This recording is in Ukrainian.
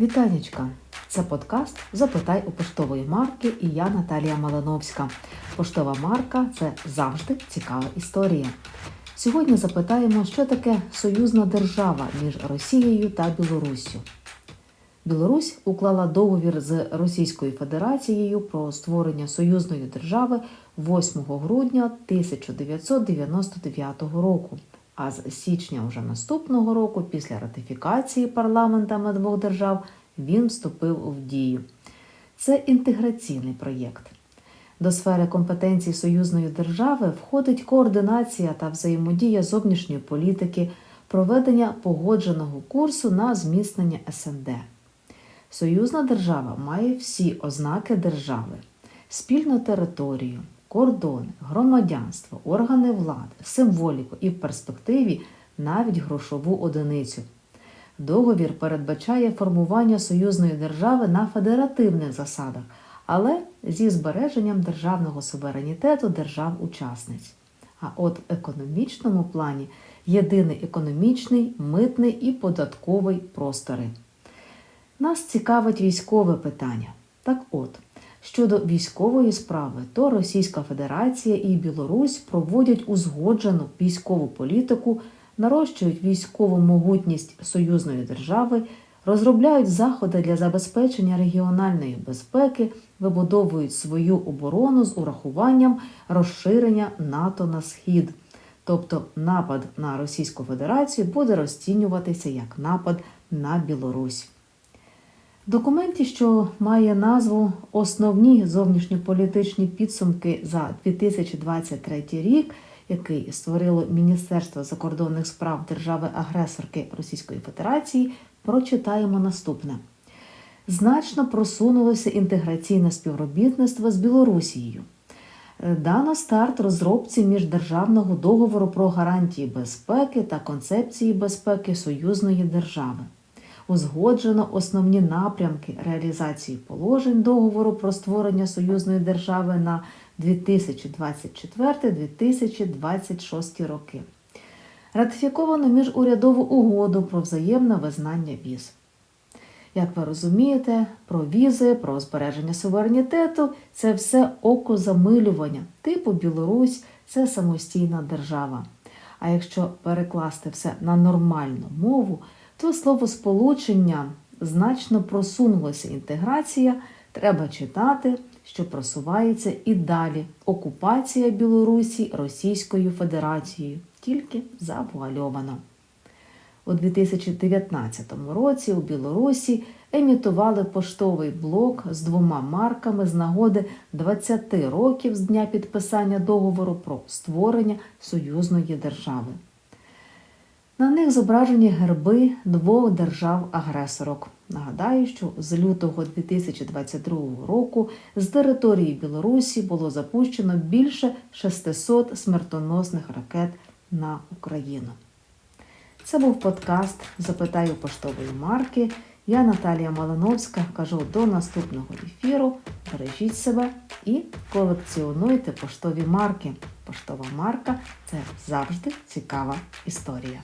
Вітанечка! Це подкаст Запитай у поштової марки і я Наталія Малиновська. Поштова марка це завжди цікава історія. Сьогодні запитаємо, що таке союзна держава між Росією та Білоруссю. Білорусь уклала договір з Російською Федерацією про створення союзної держави 8 грудня 1999 року. А з січня вже наступного року, після ратифікації парламентами двох держав, він вступив в дію. Це інтеграційний проєкт. До сфери компетенцій союзної держави входить координація та взаємодія зовнішньої політики, проведення погодженого курсу на зміцнення СНД. Союзна держава має всі ознаки держави, спільну територію, кордони, громадянство, органи влади, символіку і в перспективі навіть грошову одиницю. Договір передбачає формування союзної держави на федеративних засадах, але зі збереженням державного суверенітету держав-учасниць. А от в економічному плані єдиний економічний, митний і податковий простори. Нас цікавить військове питання. Так от, щодо військової справи, то Російська Федерація і Білорусь проводять узгоджену військову політику, нарощують військову могутність союзної держави, розробляють заходи для забезпечення регіональної безпеки, вибудовують свою оборону з урахуванням розширення НАТО на схід. Тобто напад на Російську Федерацію буде розцінюватися як напад на Білорусь. Документі, що має назву Основні зовнішньополітичні підсумки за 2023 рік, який створило Міністерство закордонних справ держави-агресорки Російської Федерації, прочитаємо наступне. Значно просунулося інтеграційне співробітництво з Білорусією. Дано старт розробці міждержавного договору про гарантії безпеки та концепції безпеки союзної держави узгоджено основні напрямки реалізації положень договору про створення союзної держави на 2024-2026 роки. Ратифіковано міжурядову угоду про взаємне визнання віз. Як ви розумієте, про візи, про збереження суверенітету це все окозамилювання. Типу Білорусь це самостійна держава. А якщо перекласти все на нормальну мову, то словосполучення значно просунулася інтеграція, треба читати, що просувається і далі окупація Білорусі Російською Федерацією, тільки завуальовано. У 2019 році у Білорусі емітували поштовий блок з двома марками з нагоди 20 років з дня підписання договору про створення союзної держави. На них зображені герби двох держав-агресорок. Нагадаю, що з лютого 2022 року з території Білорусі було запущено більше 600 смертоносних ракет на Україну. Це був подкаст Запитаю поштової марки. Я Наталія Малиновська кажу до наступного ефіру. Бережіть себе і колекціонуйте поштові марки. Поштова марка це завжди цікава історія.